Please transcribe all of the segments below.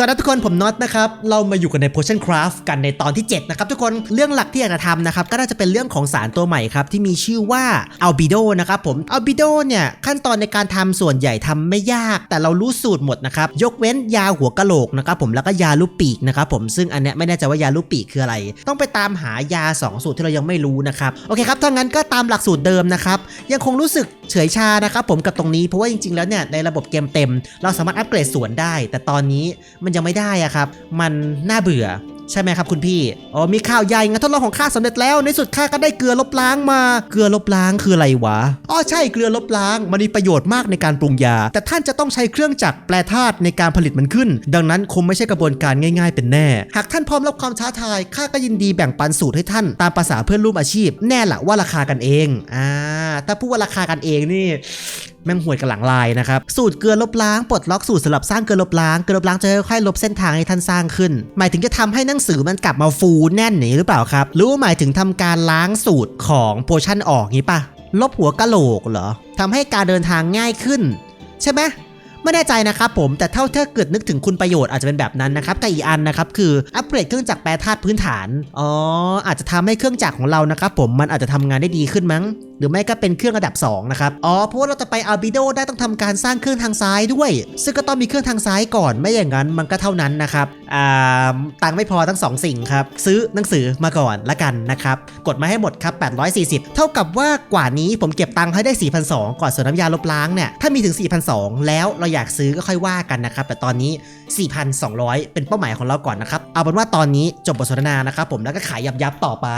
สวัสดีทุกคนผมน็อตนะครับ เรามาอยู่กันใน Potion Craft กันในตอนที่ 7 นะครับทุกคนเรื่องหลักที่อยากจะทำนะครับ ก็น่าจะเป็นเรื่องของสารตัวใหม่ครับ ที่มีชื่อว่า Albedo นะครับผม Albedo เนี่ย ขั้นตอนในการทำส่วนใหญ่ทำไม่ยาก แต่เรารู้สูตรหมดนะครับ ยกเว้นยาหัวกะโหลกนะครับผมแล้วก็ยาลูกปีกนะครับผมซึ่งอันเนี้ยไม่แน่ใจว่ายาลูกปีกคืออะไร ต้องไปตามหายา 2 สูตรที่เรายังไม่รู้นะครับโอเคครับถ้างั้นก็ตามหลักสูตรเดิมนะครับยังคงรู้สึกเฉยชานะครับผมกับตรงนี้เพราะว่าจริงๆ แล้วเนี่ยในระบบเกมเต็ม เราสามารถอัปเกรดสวนได้ แต่ตอนนี้มันยังไม่ได้อะครับ มันน่าเบื่อ ใช่ไหมครับคุณพี่อ๋อมีข่าวใหญ่งานทดลองของข้าสำเร็จแล้ว ในสุดข้าก็ได้เกลือลบล้างมาเกลือลบล้างคืออะไรวะอ๋อใช่เกลือลบล้างมันมีประโยชน์มากในการปรุงยา แต่ท่านจะต้องใช้เครื่องจักรแปรธาตุในการผลิตมันขึ้น ดังนั้นคงไม่ใช่กระบวนการง่ายๆ เป็นแน่ หากท่านพร้อมรับความท้าทายข้าก็ยินดีแบ่งปันสูตรให้ท่านตามภาษาเพื่อนร่วมอาชีพ แน่ละว่าราคากันเองอ่าถ้าพูดว่าราคากันเองนี่แม่งห่วยกับหลังลายนะครับ สูตรเกลือลบล้างปลดล็อกสูตรสำหรับสร้างเกลือลบล้างเกลือลบล้างจะค่อยๆลบเส้นทางให้ท่านสร้างขึ้น หมายถึงจะทำให้หนังสือมันกลับมาฟูแน่นอย่างนี้หรือเปล่าครับ หรือว่าหมายถึงทำการล้างสูตรของโพชั่นออกงี้ปะลบหัวกะโหลกเหรอทำให้การเดินทางง่ายขึ้น ใช่ไหมไม่แน่ใจนะครับผมแต่เท่าถ้าเกิดนึกถึงคุณประโยชน์อาจจะเป็นแบบนั้นนะครับแต่อีกอันนะครับคืออัปเกรดเครื่องจักรแปรธาตุพื้นฐานอ๋ออาจจะทำให้เครื่องจักรของเรานะครับผมมันอาจจะทำงานได้ดีขึ้นมั้ง หรือไม่ก็เป็นเครื่องระดับ2นะครับอ๋อเพราะว่าเราจะไปอัลบิโดได้ต้องทำการสร้างเครื่องทางซ้ายด้วย ซึ่งก็ต้องมีเครื่องทางซ้ายก่อนไม่อย่างนั้นมันก็เท่านั้นนะครับอ่าตังไม่พอทั้ง 2 สิ่งครับ ซื้อหนังสือมาก่อนละกันนะครับกดมาให้หมดครับ 840 เท่ากับว่ากว่านี้ผมเก็บตังค์ให้ได้ 4,200 ก่อนส่วนน้ำยาลบล้างเนี่ยถ้ามีถึง 4,200 แล้วเราอยากซื้อก็ค่อยว่ากันนะครับ แต่ตอนนี้ 4,200 เป็นเป้าหมายของเราก่อนนะครับ เอาเป็นว่าตอนนี้จบบทสนทนานะครับผมแล้วก็ขายยับยับต่อไป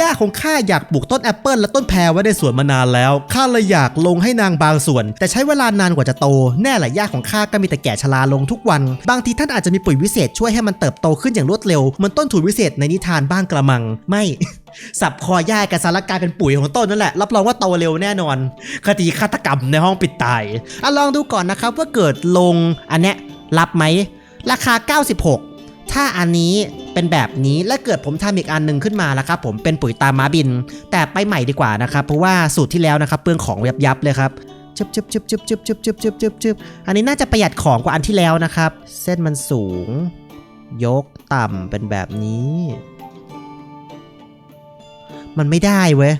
ย่าของข้าอยากปลูกต้นแอปเปิลและต้นแพรไว้ในสวนมานานแล้วข้าเลยอยากลงให้นางบางส่วน แต่ใช้เวลานานกว่าจะโต แน่แหละย่าของข้าก็มีแต่แก่ชราลงทุกวัน บางทีท่านอาจจะมีปุ๋ยวิเศษช่วยให้มันเติบโตขึ้นอย่างรวดเร็วเหมือนต้นทุนวิเศษในนิทานบ้างกระมังไม่ สับคอย่ากันสารกลายเป็นปุ๋ยของต้นนั่นแหละรับรองว่าโตเร็วแน่นอน คดีฆาตกรรมในห้องปิดตายอะลองดูก่อนนะครับว่าเกิดลงอันเนี้ยรับไหมราคา 96 ถ้าอันนี้เป็นแบบนี้และเกิดผมทำอีกอันหนึ่งขึ้นมาแล้วครับผมเป็นปุ๋ยตาม้าบิน แต่ไปใหม่ดีกว่านะครับเพราะว่าสูตรที่แล้วนะครับเปลืองของยับยับๆเลยครับจึบจึบจึบจึบจึบจึบจึบจึบจึบจึบอันนี้น่าจะประหยัดของกว่าอันที่แล้วนะครับ เส้นมันสูง ยกต่ำเป็นแบบนี้ มันไม่ได้เว้ย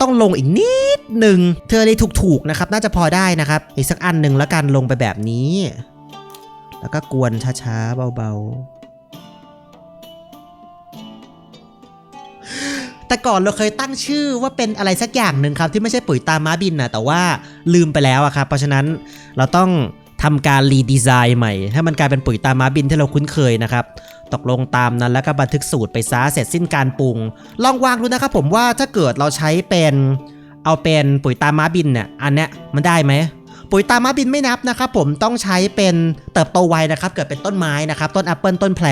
ต้องลงอีกนิดหนึ่ง เธอเลยถูกๆนะครับ น่าจะพอได้นะครับ อีกสักอันหนึ่งแล้วกันลงไปแบบนี้ แล้วก็กวนช้าๆเบาๆ แต่ก่อนเราเคยตั้งชื่อว่าเป็นอะไรสักอย่างหนึ่งครับ ที่ไม่ใช่ปุ๋ยตาม้าบินนะแต่ว่าลืมไปแล้วอะครับเพราะฉะนั้นเราต้องทำการรีดีไซน์ใหม่ ให้มันกลายเป็นปุ๋ยตาม้าบินที่เราคุ้นเคยนะครับ ตกลงตามนั้นแล้วก็บันทึกสูตรไปซะเสร็จสิ้นการปรุง ลองวางดูนะครับผมว่าถ้าเกิดเราใช้เป็นเอาเป็นปุ๋ยตาม้าบินเนี่ยอันเนี้ยมันได้ไหมปุ๋ยตาม้าบินไม่นับนะครับผมต้องใช้เป็นเติบโตไวนะครับ เกิดเป็นต้นไม้นะครับ ต้นแอปเปิลต้นแพร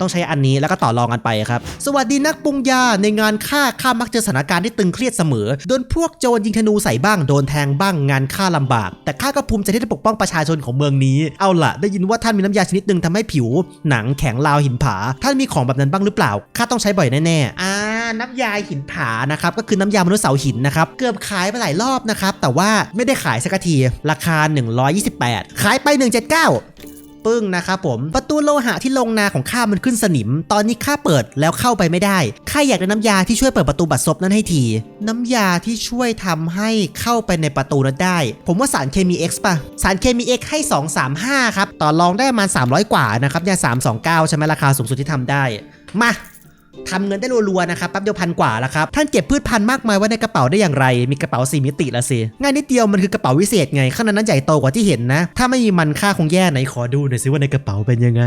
ต้องใช้อันนี้แล้วก็ต่อรองกันไปครับสวัสดีนักปรุงยาในงานฆ่าข้ามักเจอสถานการณ์ที่ตึงเครียดเสมอโดนพวกโจรยิงธนูใส่บ้างโดนแทงบ้างงานฆ่าลำบาก แต่ข้าก็ภูมิใจที่ได้ปกป้องประชาชนของเมืองนี้เอาล่ะ ได้ยินว่าท่านมีน้ำยาชนิดหนึ่งทำให้ผิว หนังแข็งราวหินผา ท่านมีของแบบนั้นบ้างหรือเปล่าข้าต้องใช้บ่อยแน่ๆอ่าน้ำยาหินผานะครับก็คือน้ำยามนุษย์เสาหินนะครับเกือบขายไปหลายรอบนะครับแต่ว่าไม่ได้ขายสักทีราคา 128 ขายไป 179 ปึ้งนะครับผม ประตูโลหะที่ลงนาของข้ามันขึ้นสนิม ตอนนี้ข้าเปิดแล้วเข้าไปไม่ได้ข้าอยากได้น้ำยาที่ช่วยเปิดประตูบัดซบนั้นให้ที น้ำยาที่ช่วยทำให้เข้าไปในประตูนั้นได้ ผมว่าสารเคมี X ป่ะ สารเคมี X ให้ 235 ครับ ต่อรองได้ประมาณ 300 กว่านะครับเนี่ย329 ใช่ไหมราคาสูงสุดที่ทำได้ มา ทำเงินได้รัวๆนะครับแป๊บเดียวพันกว่าแล้วครับท่านเก็บพืชพันธุ์มากมายไว้ในกระเป๋าได้อย่างไร มีกระเป๋าสี่มิติละสิง่ายนิดเดียวมันคือกระเป๋าวิเศษไงข้างในนั้นใหญ่โตกว่าที่เห็นนะ ถ้าไม่มีมันค่าคงแย่ไหนขอดูหน่อยสิว่าในกระเป๋าเป็นยังไง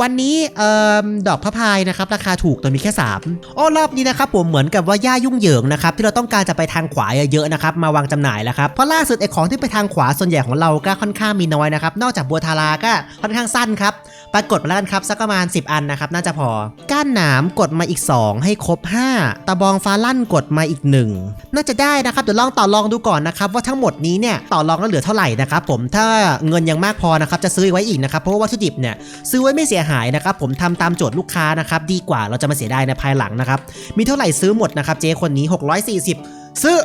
วันนี้เอ่อดอกพระพายนะครับราคาถูกแต่มีแค่3อ้อรอบนี้นะครับผมเหมือนกับว่าย่ายุ่งเหยิงนะครับที่เราต้องการจะไปทางขวาเยอะๆนะครับมาวางจำหน่ายแล้วครับเพราะล่าสุดไอ้ของที่ไปทางขวาส่วนใหญ่ของเราก็ค่อนข้างมีน้อยนะครับนอกจากบัวทาราก็ค่อนข้างสั้นครับปรากฏมาแล้วกันครับสักประมาณ 10 อันนะครับน่าจะพอก้านหนามกดมาอีก 2 ให้ครบ 5 ตะบองฟ้าลั่นกดมาอีก 1 น่าจะได้นะครับเดี๋ยวลองต่อรองดูก่อนนะครับว่าทั้งหมดนี้เนี่ยต่อรองแล้วเหลือเท่าไหร่นะครับผมถ้าเงินยังมากพอนะครับจะซื้อไว้อีกนะครับเพราะว่าวัตถุดิบเนี่ยซื้อไว้ไม่เสียหายนะครับผมทำตามโจทย์ลูกค้านะครับดีกว่าเราจะมาเสียดายในภายหลังนะครับมีเท่าไหร่ซื้อหมดนะครับเจ๊คนนี้ 640 ซื้อ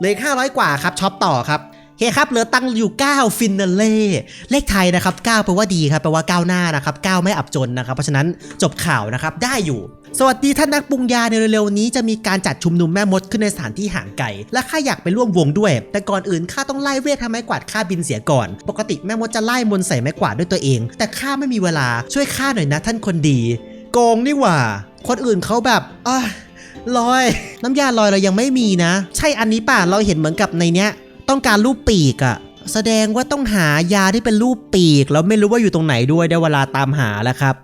เลืออก500 กว่าครับช็อปต่อครับ เคครับเหลือตังค์อยู่ 9 ฟินาเล่เลขไทยนะครับ9แปลว่าดีครับแปลว่าก้าวหน้านะครับ9ไม่อับจนนะครับ เพราะฉะนั้นจบข่าวนะครับได้อยู่สวัสดีท่านนักปรุงยาในเร็วๆนี้จะมีการจัดชุมนุมแม่มดขึ้นในสถานที่ห่างไกลและข้าอยากไปร่วมวงด้วย แต่ก่อนอื่นข้าต้องไล่เวททำไม้กวาดข้าบินเสียก่อน ปกติแม่มดจะไล่มนใส่ไม้กวาดด้วยตัวเอง แต่ข้าไม่มีเวลาช่วยข้าหน่อยนะท่านคนดี โกงนี่หว่า คนอื่นเขาแบบอะลอย น้ำยาลอยเรายังไม่มีนะ ใช่อันนี้ป่ะเราเห็นเหมือนกับในเนี้ย ต้องการรูปปีกอะแสดงว่าต้องหายาที่เป็นรูปปีก แล้วไม่รู้ว่าอยู่ตรงไหนด้วยได้เวลาตามหาแล้วครับ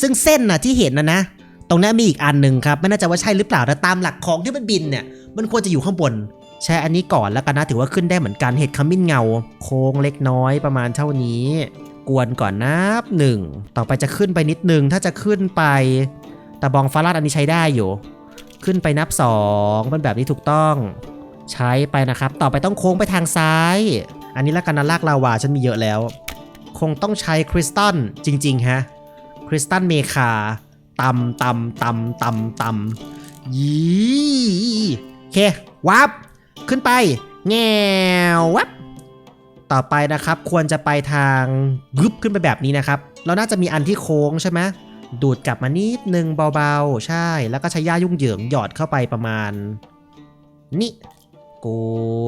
ซึ่งเส้นน่ะที่เห็นนะนะ ตรงนี้มีอีกอันหนึ่งครับไม่น่ใจะว่าใช่หรือเปล่าแต่ตามหลักของที่มันบินเนี่ย มันควรจะอยู่ข้างบนใช้อันนี้ก่อนแล้วกันนะถือว่าขึ้นได้เหมือนกันเห็ดขมิ้นเงา โค้งเล็กน้อยประมาณเท่านี้ กวนก่อนนับหนึ่งต่อไปจะขึ้นไปนิดนึงถ้าจะขึ้นไปตะบองฟาราดอันนี้ใช้ได้อยู่ ขึ้นไปนับสองเป็นแบบนี้ถูกต้อง ใช้ไปนะครับ ต่อไปต้องโค้งไปทางซ้าย อันนี้ละกันนะลากลาวาฉันมีเยอะแล้ว คงต้องใช้คริสตัลจริง ๆ ฮะ คริสตัลเมคาตำตำตำตำตำยี่โอเค วับ ขึ้นไป แงววับ ต่อไปนะครับ ควรจะไปทางกึบขึ้นไปแบบนี้นะครับ เราน่าจะมีอันที่โค้งใช่ไหมดูดกลับมานิดนึงเบาๆ ใช่ แล้วก็ใช้ย่ายุ่งเหยิงหยอดเข้าไปประมาณ นี่ ก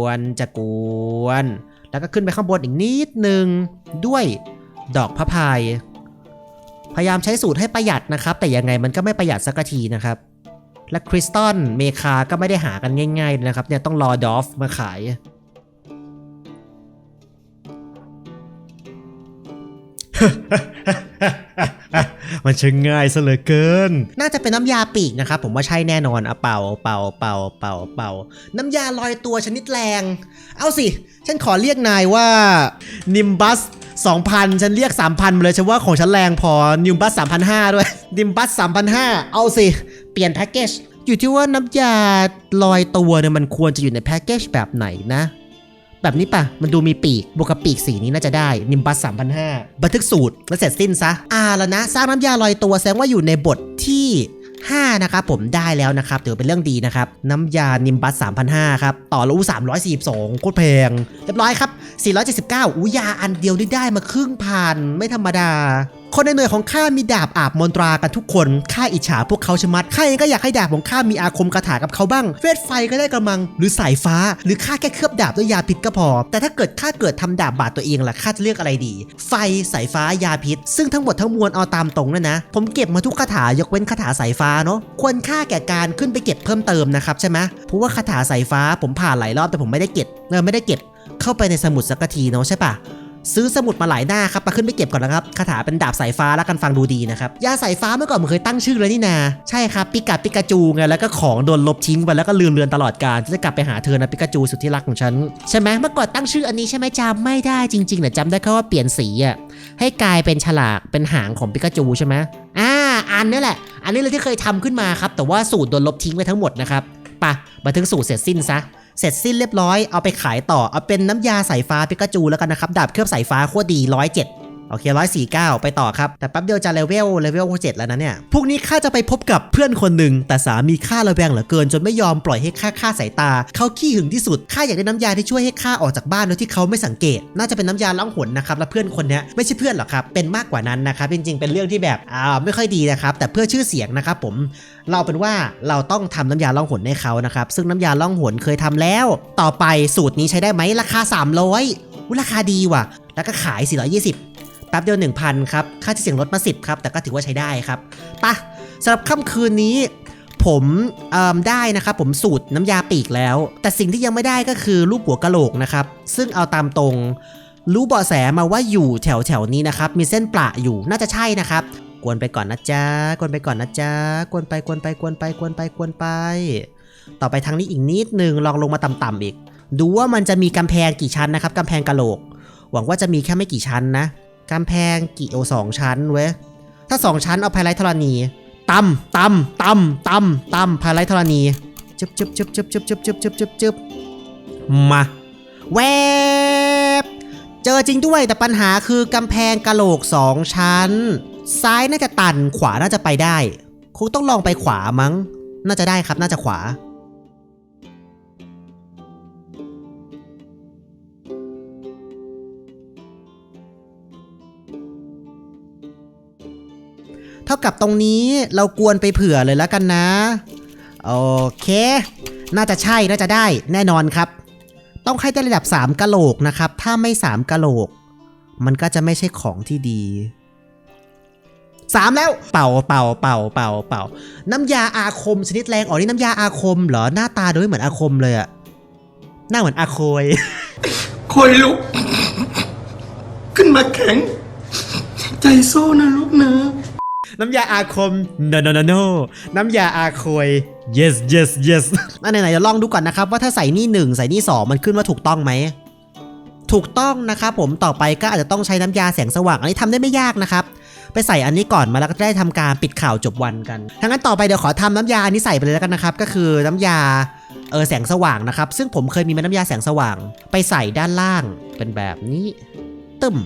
วน จะกวน แล้วก็ขึ้นไปข้างบนอีกนิดนึง ด้วยดอกพระพาย พยายามใช้สูตรให้ประหยัดนะครับ แต่ยังไงมันก็ไม่ประหยัดสักทีนะครับ และคริสตัลเมคาก็ไม่ได้หากันง่าย ๆ นะครับ เนี่ยต้องรอดอฟมาขาย มันช่างง่ายซะเหลือเกิน น่าจะเป็นน้ำยาปีกนะครับผมว่าใช่แน่นอนอะเป่าเป่าเป่าเป่าเป่า น้ำยาลอยตัวชนิดแรง เอาสิ ฉันขอเรียกนายว่านิมบัส2,000 ฉันเรียก 3,000มาเลยฉันว่าของฉันแรงพอนิมบัส3,500 ด้วย นิมบัส3,500 เอาสิ เปลี่ยนแพ็กเกจอยู่ที่ว่าน้ำยาลอยตัวเนี่ยมันควรจะอยู่ในแพ็กเกจแบบไหนนะ แบบนี้ป่ะมันดูมีปีกบวกกับปีกสีนี้น่าจะได้นิมบัส3,500บันทึกสูตรและเสร็จสิ้นซะอ่าแล้วนะ สร้างน้ำยาลอยตัวแสดงว่าอยู่ในบทที่ 5 นะครับผมได้แล้วนะครับถือเป็นเรื่องดีนะครับ น้ำยานิมบัส3,500ครับ ต่อละอู้342 โคตรแพง เรียบร้อยครับ 479อู้ยาอันเดียวได้ได้มาครึ่งพันไม่ธรรมดา คนในหน่วยของข้ามีดาบอาบมนตรากันทุกคน ข้าอิจฉาพวกเขาชะมัด ข้าเองก็อยากให้ดาบของข้ามีอาคมคาถากับเขาบ้าง เวทไฟก็ได้กระมัง หรือสายฟ้า หรือข้าแค่เคลือบดาบด้วยยาพิษก็พอ แต่ถ้าเกิดข้าเกิดทำดาบบาดตัวเองล่ะ ข้าจะเลือกอะไรดี ไฟ สายฟ้า ยาพิษ ซึ่งทั้งหมดทั้งมวลเอาตามตรงนะนะ ผมเก็บมาทุกคาถายกเว้นคาถาสายฟ้าเนาะ ควรค่าแก่การขึ้นไปเก็บเพิ่มเติมนะครับใช่ไหมเพราะว่าคาถาสายฟ้าผมผ่านหลายรอบแต่ผมไม่ได้เก็บเออไม่ได้เก็บ เข้าไปในสมุดสักทีเนาะใช่ปะ ซื้อสมุดมาหลายหน้าครับมาขึ้นไปเก็บก่อนนะครับคาถาเป็นดาบสายฟ้าแล้วกันฟังดูดีนะครับยาสายฟ้าเมื่อก่อนผมเคยตั้งชื่อเลยนี่นา ใช่ครับปิกาปิกาจูไงแล้วก็ของโดนลบทิ้งไปแล้วก็ลืมเลือนตลอดการจะกลับไปหาเธอนะปิกาจูสุดที่รักของฉันใช่ไหมเมื่อก่อนตั้งชื่ออันนี้ใช่ไหมจำไม่ได้จริงๆแต่จำได้แค่ว่าเปลี่ยนสีอะให้กลายเป็นฉลากเป็นหางของปิกาจูใช่ไหมอ่าอันนี้แหละ อันนี้เลยที่เคยทำขึ้นมาครับแต่ว่าสูตรโดนลบทิ้งไปทั้งหมดนะครับปะบันทึกสูตรเสร็จสิ้นซะ เสร็จสิ้นเรียบร้อยเอาไปขายต่อเอาเป็นน้ำยาสายฟ้าปิกาจูแล้วกันนะครับดาบเคลือบสายฟ้าโคตรดีร้อยเจ็ด โอเค149ไปต่อครับ แต่แป๊บเดียวจะเลเวลเลเวลเจ็ดแล้วนะเนี่ยพรุ่งนี้ข้าจะไปพบกับเพื่อนคนหนึ่ง แต่สามีข้าระแวงเหลือเกิน จนไม่ยอมปล่อยให้ข้าฆ่าสายตา เขาขี้หึงที่สุดข้าอยากได้น้ำยาที่ช่วยให้ข้าออกจากบ้านโดยที่เขาไม่สังเกต น่าจะเป็นน้ำยาล่องหนนะครับ และเพื่อนคนนี้ไม่ใช่เพื่อนหรอกครับ เป็นมากกว่านั้นนะครับ จริงๆ เป็นเรื่องที่แบบอ่าไม่ค่อยดีนะครับ แต่เพื่อชื่อเสียงนะครับผม เราเป็นว่าเราต้องทำน้ำยาล่องหนให้เขานะครับ ซึ่งน้ำยาล่องหนเคยทำแล้ว ต่อไปสูตรนี้ใช้ได้ไหมราคา 300อุ้ยราคาดีว่ะ แล้วก็ขาย 420 แป๊บเดียว 1,000 ครับ ค่าที่เสียงลดมา 10 ครับ แต่ก็ถือว่าใช้ได้ครับปะสำหรับค่ำคืนนี้ ผมได้นะครับ ผมสูตรน้ำยาปีกแล้ว แต่สิ่งที่ยังไม่ได้ก็คือรูปหัวกะโหลกนะครับ ซึ่งเอาตามตรง รู้เบาะแสมาว่าอยู่แถวแถวนี้นะครับ มีเส้นประอยู่น่าจะใช่นะครับ กวนไปก่อนนะจ๊ะ กวนไปก่อนนะจ๊ะ กวนไปกวนไปกวนไปกวนไปกวนไป ต่อไปทางนี้อีกนิดนึงลองลงมาต่ำๆอีก ดูว่ามันจะมีกำแพงกี่ชั้นนะครับกำแพงกะโหลก หวังว่าจะมีแค่ไม่กี่ชั้นนะ กำแพงกี่โอสองชั้นเว้ย ถ้าสองชั้นเอาไพไลท์ธรณีต่ำต่ำต่ำต่ำต่ำไพไลท์ธรณีจึบจึบจึบจึบจึบจึบจึบจึบจึบจึบมาแวบเจอจริงด้วยแต่ปัญหาคือกำแพงกะโหลกสองชั้น ซ้ายน่าจะตันขวาน่าจะไปได้ คงต้องลองไปขวามั้ง น่าจะได้ครับน่าจะขวา เท่ากับตรงนี้เรากวนไปเผื่อเลยแล้วกันนะ โอเค น่าจะใช่น่าจะได้แน่นอนครับ ต้องให้ได้ระดับ 3กะโหลกนะครับ ถ้าไม่ 3กะโหลก มันก็จะไม่ใช่ของที่ดี3แล้วเป่าเป่าเป่าเป่าเป่า น้ำยาอาคมชนิดแรงอ๋อนี่น้ำยาอาคมเหรอหน้าตาดูไม่เหมือนอาคมเลยอะหน้าเหมือนอาโคยคอยลุก ขึ้นมาแข็ง ใจสู้นะลูกนะ น้ำยาอาคม no no no no น้ำยาอาโคย yes yes yes อันไหนๆจะลองดูก่อนนะครับ ว่าถ้าใส่นี่ 1 ใส่นี่ 2 มันขึ้นว่าถูกต้องไหม ถูกต้องนะครับผมต่อไปก็อาจจะต้องใช้น้ำยาแสงสว่าง อันนี้ทำได้ไม่ยากนะครับ ไปใส่อันนี้ก่อนมาแล้วก็ได้ทำการปิดข่าวจบวันกันทั้างนั้นต่อไปเดี๋ยวขอทำน้ำยาอันนี้ใส่ไปเลยแล้วกันนะครับ ก็คือน้ำยาเออแสงสว่างนะครับ ซึ่งผมเคยมีมน้ำยาแสงสว่าง ไปใส่ด้านล่างเป็นแบบนี้ ตึม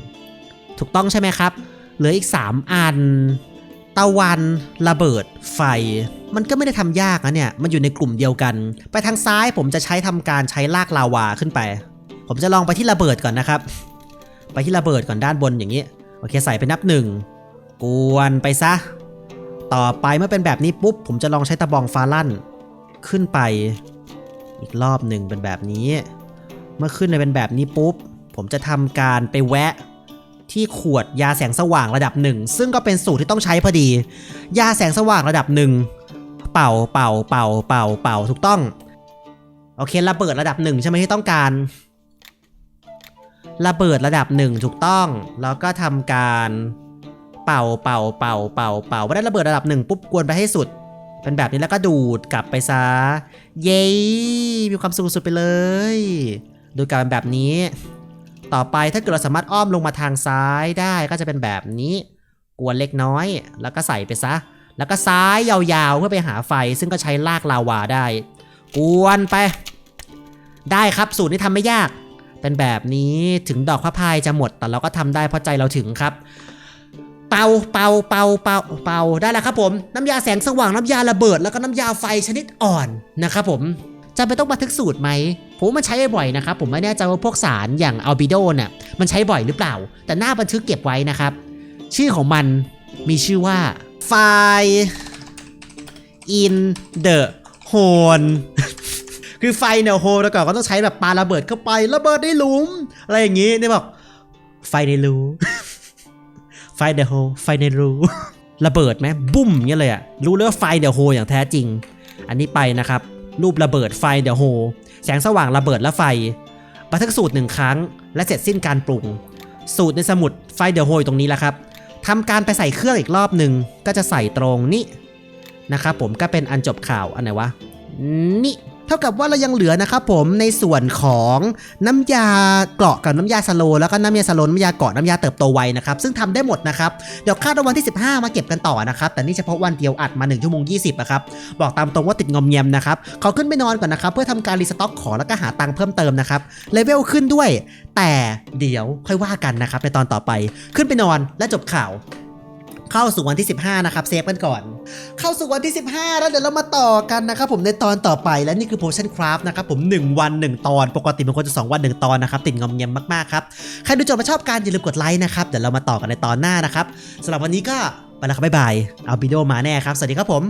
ถูกต้องใช่ไหมครับ เหลืออีก 3 อัน ตะวันระเบิดไฟ มันก็ไม่ได้ทำยากนะเนี่ย มันอยู่ในกลุ่มเดียวกัน ไปทางซ้ายผมจะใช้ทำการใช้ลากลาวาขึ้นไป ผมจะลองไปที่ระเบิดก่อนนะครับ ไปที่ระเบิดก่อนด้านบนอย่างนี้ โอเคใส่ไปนับหนึ่งกวนไปซะ ต่อไปเมื่อเป็นแบบนี้ปุ๊บ ผมจะลองใช้ตะบองฟ้าลั่น ขึ้นไป อีกรอบหนึ่งเป็นแบบนี้ เมื่อขึ้นไปเป็นแบบนี้ปุ๊บ ผมจะทำการไปแวะ ที่ขวดยาแสงสว่างระดับหนึ่งซึ่งก็เป็นสูตรที่ต้องใช้พอดี ยาแสงสว่างระดับหนึ่งเป่าเป่าเป่าเป่าเป่าถูกต้อง โอเคระเบิดระดับหนึ่งใช่ไหมที่ต้องการ ระเบิดระดับหนึ่งถูกต้อง แล้วก็ทำการเป่าเป่าเป่าเป่าเป่าพอได้ระเบิดระดับหนึ่งปุ๊บกวนไปให้สุด เป็นแบบนี้แล้วก็ดูดกลับไปซะ เย้มีความสุขสุดไปเลย ดูกลับเป็นแบบนี้ ต่อไปถ้าเกิดเราสามารถอ้อมลงมาทางซ้ายได้ก็จะเป็นแบบนี้กวนเล็กน้อย แล้วก็ใส่ไปซะ แล้วก็ซ้ายยาวๆเพื่อไปหาไฟ ซึ่งก็ใช้ลากลาวาได้ กวนไป ได้ครับสูตรนี้ทำไม่ยาก เป็นแบบนี้ถึงดอกพระพายจะหมด แต่เราก็ทำได้เพราะใจเราถึงครับ เป่าเป่าเป่าเป่าเป่าได้แล้วครับผม น้ำยาแสงสว่างน้ำยาระเบิด แล้วก็น้ำยาไฟชนิดอ่อนนะครับผมจำเป็นต้องบันทึกสูตรไหม ผมมันใช้บ่อยนะครับ ผมไม่แน่ใจว่าพวกสารอย่างอัลบิโดเนี่ยมันใช้บ่อยหรือเปล่า แต่หน้าบันทึกเก็บไว้นะครับ ชื่อของมันมีชื่อว่า f i in the Hole คือไฟเนี่ยโฮแล้วก่อนก็ต้องใช้แบบปาระเบิดเข้าไประเบิดในหลุม อะไรอย่างงี้เนี่ยบอกไฟในรูไฟเดอะโฮไฟในรูระเบิดไหมบุ้มเงี้ยเลยอะรู้เลยว่าไฟเดอะโฮอย่างแท้จริง อันนี้ไปนะครับ รูประเบิดไฟเดอะโฮแสงสว่างระเบิดและไฟ บันทึกสูตรหนึ่งครั้ง และเสร็จสิ้นการปรุง สูตรในสมุดไฟเดอะโฮอยู่ตรงนี้แล้วครับทำการไปใส่เครื่องอีกรอบหนึ่งก็จะใส่ตรงนี้นะครับผมก็เป็นอันจบข่าวอันไหนวะนี่ เท่ากับว่าเรายังเหลือนะครับผมในส่วนของน้ำยาเกราะกับน้ำยาสโลว์แล้วก็น้ำยาสโลน้ำยาเกราะน้ำยาเติบโตไวนะครับซึ่งทำได้หมดนะครับเดี๋ยวคาดวันที่ 15 มาเก็บกันต่อนะครับแต่นี่เฉพาะวันเดียวอัดมา1ชั่วโมง20อะครับบอกตามตรงว่าติดงอมแงมนะครับขอขึ้นไปนอนก่อนนะครับเพื่อทำการรีสต็อกของแล้วก็หาตังค์เพิ่มเติมนะครับเลเวลขึ้นด้วย แต่เดี๋ยวค่อยว่ากันนะครับในตอนต่อไปขึ้นไปนอนและจบข่าว เข้าสู่วันที่ 15 นะครับเซฟกันก่อน เข้าสู่วันที่ 15 แล้วเดี๋ยวเรามาต่อกันนะครับผมในตอนต่อไปและนี่คือ Potion Craft นะครับผม 1 วัน 1 ตอน ปกติมันควรจะ 2 วัน 1 ตอนนะครับ ติดงอมเงียมมากๆครับ ใครดูจบมาชอบการอย่าลืมกดไลค์นะครับ เดี๋ยวเรามาต่อกันในตอนหน้านะครับสำหรับวันนี้ก็ไปแล้วครับบ๊ายบายเอาบิโดมาแน่ครับสวัสดีครับผม